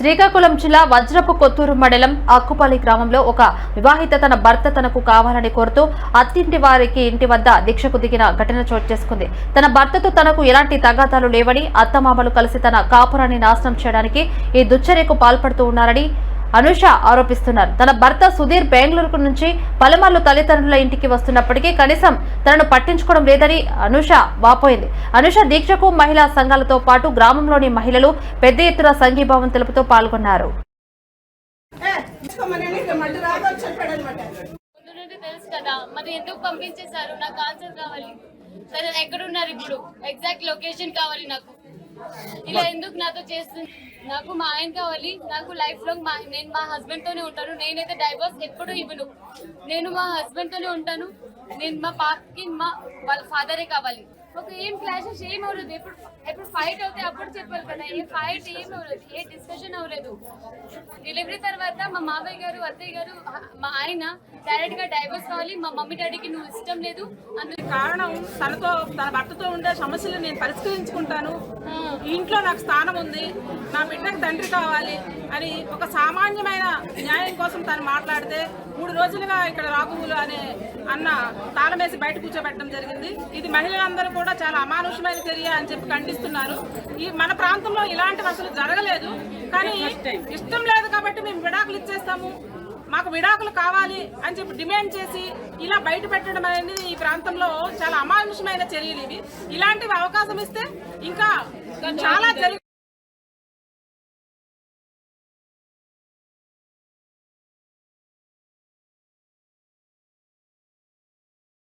శ్రీకాకుళం జిల్లా వజ్రపు కొత్తూరు మండలం అక్కుపల్లి గ్రామంలో ఒక వివాహిత తన భర్త తనకు కావాలని కోరుతూ అత్తింటి వారికి ఇంటి వద్ద దీక్షకు దిగిన ఘటన చోటు చేసుకుంది. తన భర్తతో తనకు ఎలాంటి తగాదాలు లేవని అత్తమామలు కలిసి తన కాపురాన్ని నాశనం చేయడానికి ఈ దుచ్చర్యకు పాల్పడుతూ ఉన్నారని అనుష ఆరోపిస్తున్నారు. తన భర్త సుధీర్ బెంగళూరు నుంచి పలుమార్లు తల్లిదండ్రుల ఇంటికి వస్తున్నప్పటికీ కనీసం తనను పట్టించుకోవడం లేదని అనుష వాపోయింది. అనుష దీక్షకు మహిళా సంఘాలతో పాటు గ్రామంలోని మహిళలు పెద్ద ఎత్తున సంఘీభావం తెలుపుతూ పాల్గొన్నారు. ఏ, తీసుకోమనండి, ఇక మళ్ళీ రాదని చెప్పాడనమాట ముందు నుండి తెలుసు కదా మరి ఎందుకు పంపించేశారు? నాకు ఆన్సర్ కావాలి. సరే ఎక్కడున్నారు ఇప్పుడు? ఎగ్జాక్ట్ లొకేషన్ కావాలి నాకు. ఇలా ఎందుకు నాతో చేస్తుంది నాకు మా ఆయన కావాలి నాకు లైఫ్ లాంగ్ మా నేను మా హస్బెండ్ తోనే ఉంటాను నేనైతే డైవర్స్ ఎప్పుడు ఇవ్వను. నేను మా హస్బెండ్ తోనే ఉంటాను నేను మా పాపకి మా వాళ్ళ ఫాదరే కావాలి. ఒక ఏం క్లాషెస్ ఏం అవ్వలేదు. ఎప్పుడు ఎప్పుడు ఫైట్ అవుతే అప్పుడు చెప్పాలి కదా. ఏ ఫైట్ ఏం అవ్వలేదు. ఏ డిస్కషన్ అవ్వలేదు. డెలివరీ తర్వాత మా మామయ్య గారు అత్తయ్య గారు మా ఆయన డైరెక్ట్గా డైవర్స్ కావాలి. మా మమ్మీ డాడీకి నువ్వు ఇష్టం లేదు. అందుకు కారణం తనతో తన భర్తతో ఉండే సమస్యలు నేను పరిష్కరించుకుంటాను. ఇంట్లో నాకు స్థానం ఉంది. నా బిడ్డకు తండ్రి కావాలి అని ఒక సామాన్యమైన న్యాయం కోసం తను మాట్లాడితే మూడు రోజులుగా ఇక్కడ రాఘవులు అనే అన్న తాళమేసి బయట కూర్చోబెట్టడం జరిగింది. ఇది మహిళలందరూ కూడా చాలా అమానుషమైన చర్య అని చెప్పి ఖండిస్తున్నారు. ఈ మన ప్రాంతంలో ఇలాంటివి అసలు జరగలేదు. కానీ ఇష్టం లేదు కాబట్టి మేము విడాకులు ఇచ్చేస్తాము. మాకు విడాకులు కావాలి అని చెప్పి డిమాండ్ చేసి ఇలా బయట పెట్టడం అనేది ఈ ప్రాంతంలో చాలా అమానుషమైన చర్యలు ఇవి. ఇలాంటివి అవకాశం ఇస్తే ఇంకా చాలా జరి